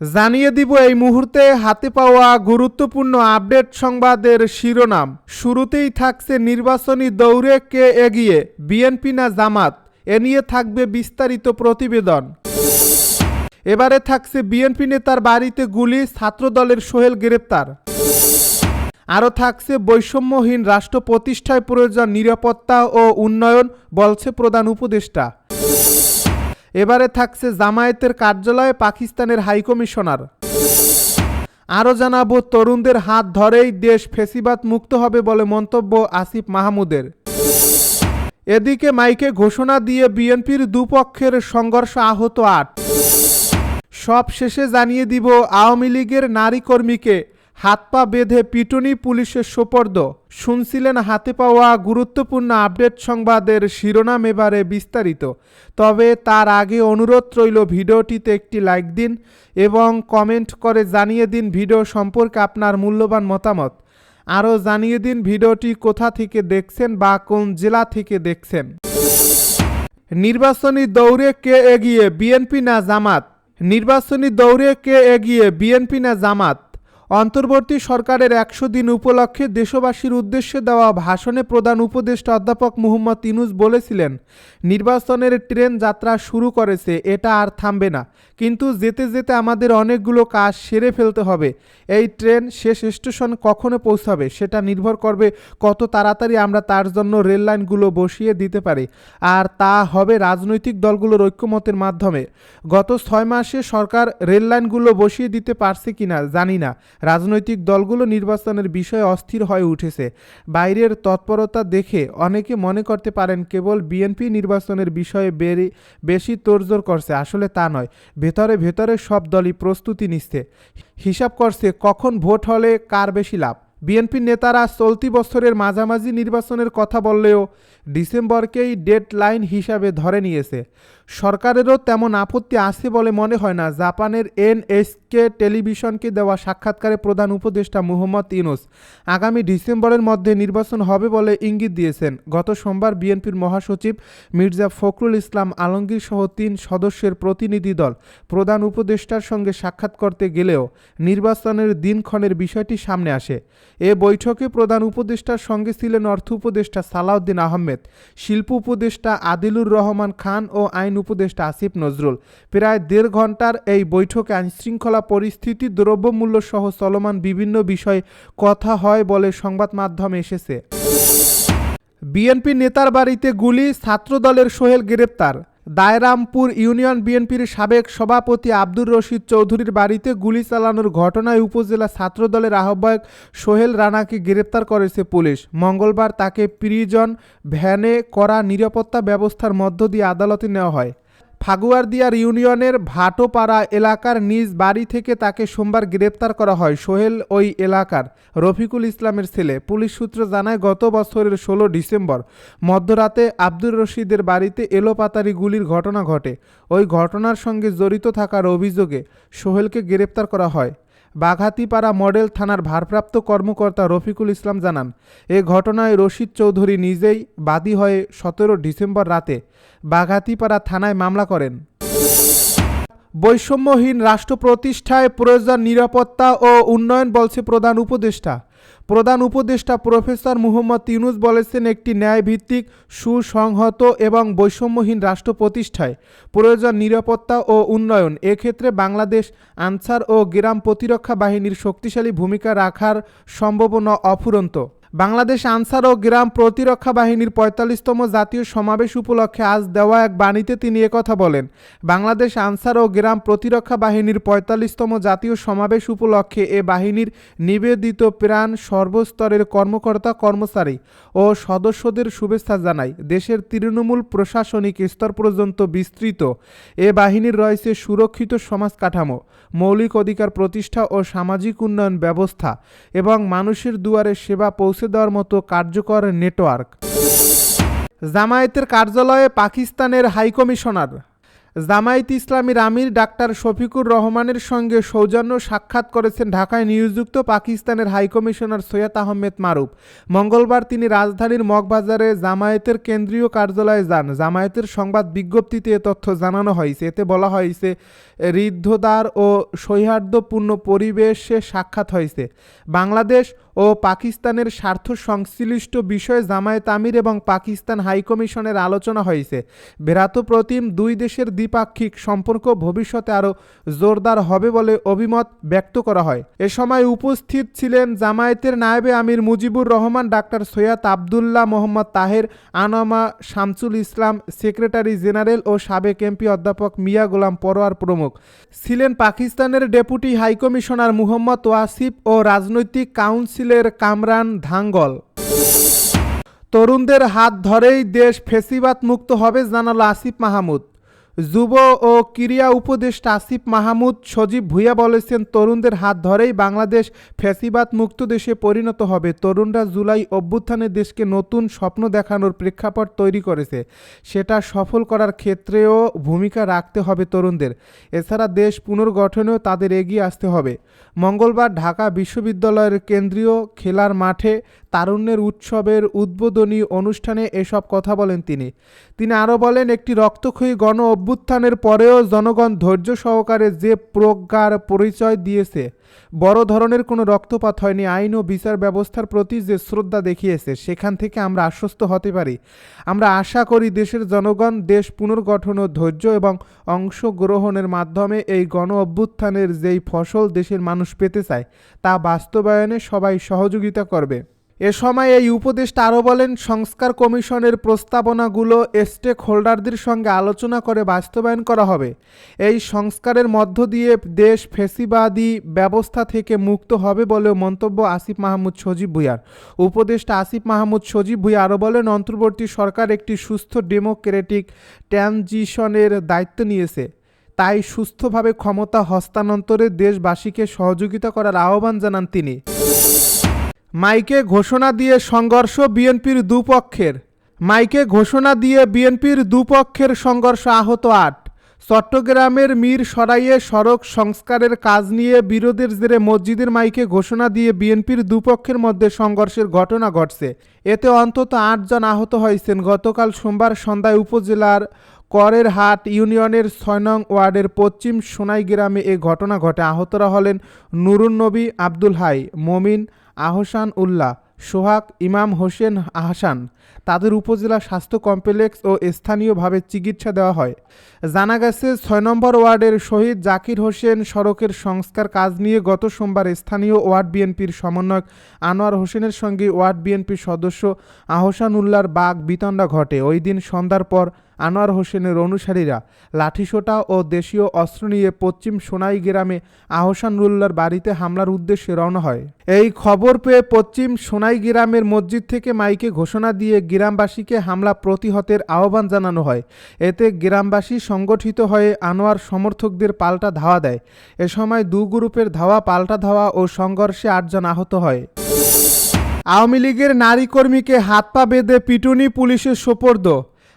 জানিয়ে দিব এই মুহূর্তে হাতে পাওয়া গুরুত্বপূর্ণ আপডেট সংবাদের শিরোনাম। শুরুতেই থাকছে নির্বাচনী দৌড়ে কে এগিয়ে, বিএনপি না জামাত? এ নিয়ে থাকবে বিস্তারিত প্রতিবেদন। এবারে থাকছে বিএনপি নেতার বাড়িতে গুলি, ছাত্রদলের সোহেল গ্রেপ্তার। আরও থাকছে বৈষম্যহীন রাষ্ট্র প্রতিষ্ঠায় প্রয়োজন নিরাপত্তা ও উন্নয়ন, বলছে প্রধান উপদেষ্টা। এবারে থাকছে জামায়াতের কার্যালয়ে পাকিস্তানের হাইকমিশনার আরও জানাব, তরুণদের হাত ধরেই দেশ ফেসিবাদ মুক্ত হবে বলে মন্তব্য আসিফ মাহমুদের। এদিকে মাইকে ঘোষণা দিয়ে বিএনপির দুপক্ষের সংঘর্ষ আহত আট। সব শেষে জানিয়ে দিব, আওয়ামী লীগের নারী কর্মীকে হাত পা বেঁধে পিটুনি পুলিশের সোপর্দ, শুনছিলেন হাতে পাওয়া গুরুত্বপূর্ণ আপডেট সংবাদের শিরোনাম এবারে বিস্তারিত। তবে তার আগে অনুরোধ রইল ভিডিওটিতে একটি লাইক দিন এবং কমেন্ট করে জানিয়ে দিন ভিডিও সম্পর্কে আপনার মূল্যবান মতামত। আরও জানিয়ে দিন ভিডিওটি কোথা থেকে দেখছেন বা কোন জেলা থেকে দেখছেন। নির্বাচনী দৌড়ে কে এগিয়ে বিএনপি না জামাত? নির্বাচনী দৌড়ে কে এগিয়ে বিএনপি না জামাত? অন্তর্বর্তী সরকারের একশো দিন উপলক্ষে দেশবাসীর উদ্দেশ্যে দেওয়া ভাষণে প্রধান উপদেষ্টা অধ্যাপক মুহম্মদ ইনুস বলেছিলেন, নির্বাচনের ট্রেন যাত্রা শুরু করেছে, এটা আর থামবে না। কিন্তু যেতে যেতে আমাদের অনেকগুলো কাজ সেরে ফেলতে হবে। এই ট্রেন শেষ স্টেশন কখনো পৌঁছাবে, সেটা নির্ভর করবে কত তাড়াতাড়ি আমরা তার জন্য রেল লাইনগুলো বসিয়ে দিতে পারি। আর তা হবে রাজনৈতিক দলগুলোর ঐক্যমতের মাধ্যমে। গত ছয় মাসে সরকার রেল লাইনগুলো বসিয়ে দিতে পারছে কিনা জানি না। রাজনৈতিক দলগুলো নির্বাচনের বিষয়ে অস্থির হয়ে উঠেছে। বাইরের তৎপরতা দেখে অনেকে মনে করতে পারেন কেবল বিএনপি নির্বাচনের বিষয়ে বেশি তোড়জোড় করছে। আসলে তা নয়। ভেতরে ভেতরে সব দলই প্রস্তুতি নিচ্ছে। হিসাব করছে কখন ভোট হলে কার বেশি লাভ। বিএনপি নেতারা চলতি বছরের মাঝামাঝি নির্বাচনের কথা বললেও ডিসেম্বরকেই ডেড লাইন হিসাবে ধরে নিয়েছে। সরকারেরও তেমন আপত্তি আছে বলে মনে হয় না। জাপানের এনএসকে টেলিভিশনকে দেওয়া সাক্ষাৎকারে প্রধান উপদেষ্টা মুহম্মদ ইউনুস আগামী ডিসেম্বরের মধ্যে নির্বাচন হবে বলে ইঙ্গিত দিয়েছেন। গত সোমবার বিএনপির মহাসচিব মির্জা ফখরুল ইসলাম আলমগীর সহ তিন সদস্যের প্রতিনিধি দল প্রধান উপদেষ্টার সঙ্গে সাক্ষাৎ করতে গেলেও নির্বাচনের দিনক্ষণের বিষয়টি সামনে আসে। এ বৈঠকে প্রধান উপদেষ্টার সঙ্গে ছিলেন অর্থ উপদেষ্টা সালাউদ্দিন আহমেদ, শিল্প উপদেষ্টা আদিলুর রহমান খান ও আইন উপদেষ্টা আসিফ নজরুল। প্রায় দেড় ঘণ্টার এই বৈঠকে আইনশৃঙ্খলা পরিস্থিতি, দ্রব্যমূল্য সহ চলমান বিভিন্ন বিষয়ে কথা হয় বলে সংবাদ মাধ্যমে এসেছে। বিএনপি নেতার বাড়িতে গুলি, ছাত্রদলের সোহেল গ্রেপ্তার। দায়রামপুর ইউনিয়ন বিএনপির সাবেক সভাপতি আব্দুর রশিদ চৌধুরীর বাড়িতে গুলি চালানোর ঘটনায় উপজেলা ছাত্রদলের আহ্বায়ক সোহেল রানাকে গ্রেপ্তার করেছে পুলিশ। মঙ্গলবার তাকে প্রিজন ভ্যানে করা নিরাপত্তা ব্যবস্থার মধ্য দিয়ে আদালতে নেওয়া হয়। ফাগুয়ারদিয়ার ইউনিয়নের ভাটোপাড়া এলাকার নিজ বাড়ি থেকে তাকে সোমবার গ্রেপ্তার করা হয়। সোহেল ওই এলাকার রফিকুল ইসলামের ছেলে। পুলিশ সূত্র জানায়, গত বছরের ষোলো ডিসেম্বর মধ্যরাতে আব্দুর রশিদের বাড়িতে এলোপাতারি গুলির ঘটনা ঘটে। ওই ঘটনার সঙ্গে জড়িত থাকার অভিযোগে সোহেলকে গ্রেপ্তার করা হয়। বাঘাতিপাড়া মডেল থানার ভারপ্রাপ্ত কর্মকর্তা রফিকুল ইসলাম জানান, এ ঘটনায় রশিদ চৌধুরী নিজেই বাদী হয়ে সতেরো ডিসেম্বর রাতে বাঘাতিপাড়া থানায় মামলা করেন। বৈষম্যহীন রাষ্ট্র প্রতিষ্ঠায় প্রয়োজন নিরাপত্তা ও উন্নয়ন বলছে প্রধান উপদেষ্টা। প্রধান উপদেষ্টা প্রফেসর মুহম্মদ ইউনুস বলেছেন, একটি ন্যায়ভিত্তিক, সুসংহত এবং বৈষম্যহীন রাষ্ট্র প্রতিষ্ঠায় প্রয়োজন নিরাপত্তা ও উন্নয়ন। এক্ষেত্রে বাংলাদেশ আনসার ও গ্রাম প্রতিরক্ষা বাহিনীর শক্তিশালী ভূমিকা রাখার সম্ভাবনা অফুরন্ত। বাংলাদেশ আনসার ও গ্রাম প্রতিরক্ষা বাহিনীর পঁয়তাল্লিশতম জাতীয় সমাবেশ উপলক্ষে আজ দেওয়া এক বাণীতে তিনি একথা বলেন। বাংলাদেশ আনসার ও গ্রাম প্রতিরক্ষা বাহিনীর পঁয়তাল্লিশতম জাতীয় সমাবেশ উপলক্ষে এ বাহিনীর নিবেদিত প্রাণ সর্বস্তরের কর্মকর্তা, কর্মচারী ও সদস্যদের শুভেচ্ছা জানাই দেশের তৃণমূল প্রশাসনিক স্তর পর্যন্ত বিস্তৃত। এ বাহিনীর রয়েছে সুরক্ষিত সমাজ কাঠামো, মৌলিক অধিকার প্রতিষ্ঠা ও সামাজিক উন্নয়ন ব্যবস্থা এবং মানুষের দুয়ারে সেবা পৌঁছে দেওয়ার মতো কার্যকর নেটওয়ার্ক। জামায়াতের কার্যালয়ে পাকিস্তানের হাইকমিশনার জামায়াত ইসলামীর আমির ডাক্তার শফিকুর রহমানের সঙ্গে সৌজন্য সাক্ষাৎ করেছেন ঢাকায় নিয়োজিত পাকিস্তানের হাইকমিশনার সৈয়দ আহমেদ মারুফ। মঙ্গলবার তিনি রাজধানীর মগবাজারে জামায়াতের কেন্দ্রীয় কার্যালয়ে যান। জামায়াতের সংবাদ বিজ্ঞপ্তিতে এ তথ্য জানানো হয়েছে। এতে বলা হয়েছে ঋদ্ধদ্বার ও সৌহার্দ্যপূর্ণ পরিবেশে সাক্ষাৎ হয়েছে। বাংলাদেশ ও পাকিস্তানের স্বার্থ সংশ্লিষ্ট বিষয়ে জামায়াত আমির এবং পাকিস্তান হাইকমিশনের আলোচনা হয়েছে। ভ্রাতৃপ্রতিম দুই দেশের দ্বিপাক্ষিক সম্পর্ক ভবিষ্যতে আরও জোরদার হবে বলে অভিমত ব্যক্ত করা হয়। এ সময় উপস্থিত ছিলেন জামায়াতের নায়েবে আমির মুজিবুর রহমান, ডাক্তার সৈয়দ আবদুল্লাহ মোহাম্মদ তাহের আনামা শামসুল ইসলাম, সেক্রেটারি জেনারেল ও সাবেক এমপি অধ্যাপক মিয়া গোলাম পরোয়ার প্রমুখ। ছিলেন পাকিস্তানের deputy high commissioner Muhammad Wasif ও রাজনৈতিক কাউন্সিলের কামরান ধাঙ্গল। তরুণদের হাত ধরেই দেশ ফেসিবাদ মুক্ত হবে, জানাল আসিফ মাহমুদ। যুব ও ক্রীড়া উপদেষ্টা আসিফ মাহমুদ সজীব ভুইয়া বলেছেন, তরুণদের হাত ধরেই বাংলাদেশ ফ্যাসিবাদ মুক্ত দেশে পরিণত হবে। তরুণরা জুলাই অভ্যুত্থানে দেশকে নতুন স্বপ্ন দেখানোর প্রেক্ষাপট তৈরি করেছে। সেটা সফল করার ক্ষেত্রেও ভূমিকা রাখতে হবে তরুণদের। এছাড়া দেশ পুনর্গঠনেও তাদের এগিয়ে আসতে হবে। মঙ্গলবার ঢাকা বিশ্ববিদ্যালয়ের কেন্দ্রীয় খেলার মাঠে তারুণ্যের উৎসবের উদ্বোধনী অনুষ্ঠানে এসব কথা বলেন তিনি। তিনি আরও বলেন, একটি রক্তক্ষয়ী গণ অভ্যুত্থানের পরেও জনগণ ধৈর্য সহকারে যে প্রজ্ঞার পরিচয় দিয়েছে, বড় ধরনের কোনো রক্তপাত হয়নি। আইন ও বিচার ব্যবস্থার প্রতি যে শ্রদ্ধা দেখিয়েছে, সেখান থেকে আমরা আশ্বস্ত হতে পারি। আমরা আশা করি দেশের জনগণ দেশ পুনর্গঠন ও ধৈর্য এবং অংশগ্রহণের মাধ্যমে এই গণ অভ্যুত্থানের যেই ফসল দেশের মানুষ পেতে চায়, তা বাস্তবায়নে সবাই সহযোগিতা করবে। এ সময় এই উপদেষ্টা আরও বলেন, সংস্কার কমিশনের প্রস্তাবনাগুলো স্টেক হোল্ডারদের সঙ্গে আলোচনা করে বাস্তবায়ন করা হবে। এই সংস্কারের মধ্য দিয়ে দেশ ফেসিবাদী ব্যবস্থা থেকে মুক্ত হবে বলেও মন্তব্য আসিফ মাহমুদ সজীব ভুইয়ার। উপদেষ্টা আসিফ মাহমুদ সজীব ভুইয়া আরও বলেন, অন্তর্বর্তী সরকার একটি সুস্থ ডেমোক্রেটিক ট্রানজিশনের দায়িত্ব নিয়েছে। তাই সুস্থভাবে ক্ষমতা হস্তান্তরে দেশবাসীকে সহযোগিতা করার আহ্বান জানান তিনি। মাইকে ঘোষণা দিয়ে সংঘর্ষ বিএনপির দুপক্ষের। মাইকে ঘোষণা দিয়ে বিএনপির দুপক্ষের সংঘর্ষ আহত আট। চট্টগ্রামের মীর সরাইয়ে সড়ক সংস্কারের কাজ নিয়ে বিরোধের জেরে মসজিদের মাইকে ঘোষণা দিয়ে বিএনপির দুপক্ষের মধ্যে সংঘর্ষের ঘটনা ঘটছে। এতে অন্তত আটজন আহত হয়েছেন। গতকাল সোমবার সন্ধ্যায় উপজেলার করের হাট ইউনিয়নের ছয় নং ওয়ার্ডের পশ্চিম সোনাই গ্রামে এ ঘটনা ঘটে। আহতরা হলেন নুরুন নবী, আব্দুল হাই, মমিন আহসান উল্লাহ সোহাগ ইমাম হোসেন আহসান তাদের উপজেলা স্বাস্থ্য কমপ্লেক্স ও স্থানীয়ভাবে চিকিৎসা দেওয়া হয়। জানা গেছে, ছয় নম্বর ওয়ার্ডের শহীদ জাকির হোসেন সড়কের সংস্কার কাজ নিয়ে গত সোমবার স্থানীয় ওয়ার্ড বিএনপির সমন্বয়ক আনোয়ার হোসেনের সঙ্গে ওয়ার্ড বিএনপির সদস্য আহসান উল্লাহর বাঘ বিতণ্ডা ঘটে। ওই দিন সন্ধ্যার পর আনোয়ার হোসেনের অনুসারীরা লাঠিসোটা ও দেশীয় অস্ত্র নিয়ে পশ্চিম সোনাই গ্রামে আহসানুল্লাহর বাড়িতে হামলার উদ্দেশ্যে রওনা হয়। এই খবর পেয়ে পশ্চিম সোনাই গ্রামের মসজিদ থেকে মাইকে ঘোষণা দিয়ে গ্রামবাসীকে হামলা প্রতিহতের আহ্বান জানানো হয়। এতে গ্রামবাসী সংগঠিত হয়ে আনোয়ার সমর্থকদের পাল্টা ধাওয়া দেয়। এ সময় দু গ্রুপের ধাওয়া, পাল্টা ধাওয়া ও সংঘর্ষে আটজন আহত হয়। আওয়ামী লীগের নারী কর্মীকে হাত পা বেঁধে পিটুনি পুলিশের সোপর্দ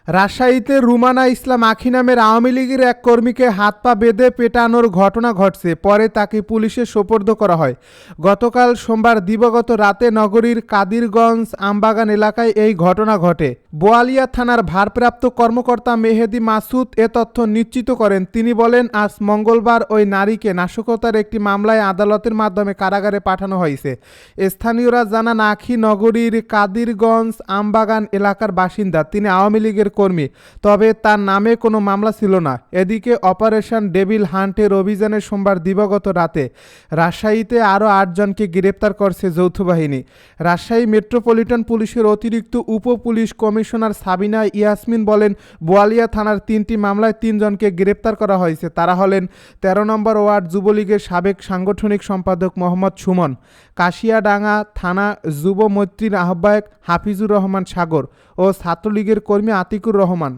রাজশাহীতে রুমানা ইসলাম আখি নামের আওয়ামী লীগের এক কর্মীকে হাত পা বেঁধে পেটানোর ঘটনা ঘটছে। পরে তাকে পুলিশে সোপর্দ করা হয়। গতকাল সোমবার দিবগত রাতে নগরীর কাদিরগঞ্জ আমবাগান এলাকায় এই ঘটনা ঘটে। বোয়ালিয়া থানার ভারপ্রাপ্ত কর্মকর্তা মেহেদি মাসুদ এ তথ্য নিশ্চিত করেন। তিনি বলেন, আজ মঙ্গলবার ওই নারীকে নাশকতার একটি মামলায় আদালতের মাধ্যমে কারাগারে পাঠানো হয়েছে। স্থানীয়রা জানান, আখি নগরীর কাদিরগঞ্জ আমবাগান এলাকার বাসিন্দা। তিনি আওয়ামী লীগের কর্মী। তবে তার নামে কোনো মামলা ছিল না। এদিকে অপারেশন ডেভিল হান্টের অভিযানে সোমবার দিবাগত রাতে রাজশাহীতে আরও আটজনকে গ্রেপ্তার করছে যৌথ বাহিনী। রাজশাহী মেট্রোপলিটন পুলিশের অতিরিক্ত উপ পুলিশ কমিশনার সাবিনা ইয়াসমিন বলেন, বোয়ালিয়া থানার তিনটি মামলায় তিনজনকে গ্রেপ্তার করা হয়েছে। তারা হলেন তেরো নম্বর ওয়ার্ড যুবলীগের সাবেক সাংগঠনিক সম্পাদক মোহাম্মদ সুমন, কাশিয়াডাঙ্গা থানা যুব মৈত্রীর আহ্বায়ক হাফিজুর রহমান সাগর ও ছাত্রলীগের কর্মী আতিকুর রহমান।